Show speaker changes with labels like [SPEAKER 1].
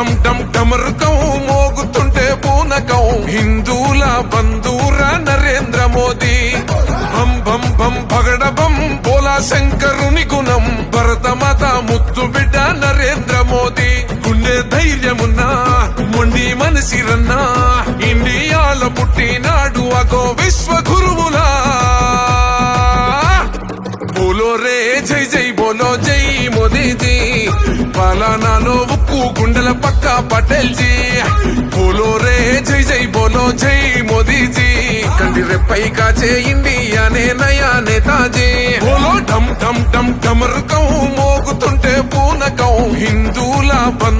[SPEAKER 1] ఢమ్ ఢమ్ డమరుకం మోగుతుంటే పూనకం. హిందూల బంధూర నరేంద్ర మోదీ. బం బం బం పగడ బం బోలా శంకరుని గుణం. భరతమాత ముద్దు బిడ్డ నరేంద్ర మోదీ. గుండె ధైర్యమున్నా మొండి మనసిరన్నా. ఇండియాల పుట్టినాడు అగో విశ్వ గురువులా బోలో రే జై జై బోలో జై మోదీజీ. పాలనాలో ఉక్కు గుండెల జై బోలో జై మోదీజీ. కంటి రెప్పై కాచే ఇండియానే నయా నేతాజీ బోలో ఢమ్ ఢమ్ ఢమ్ ఢమరుకం మోగుతుంటే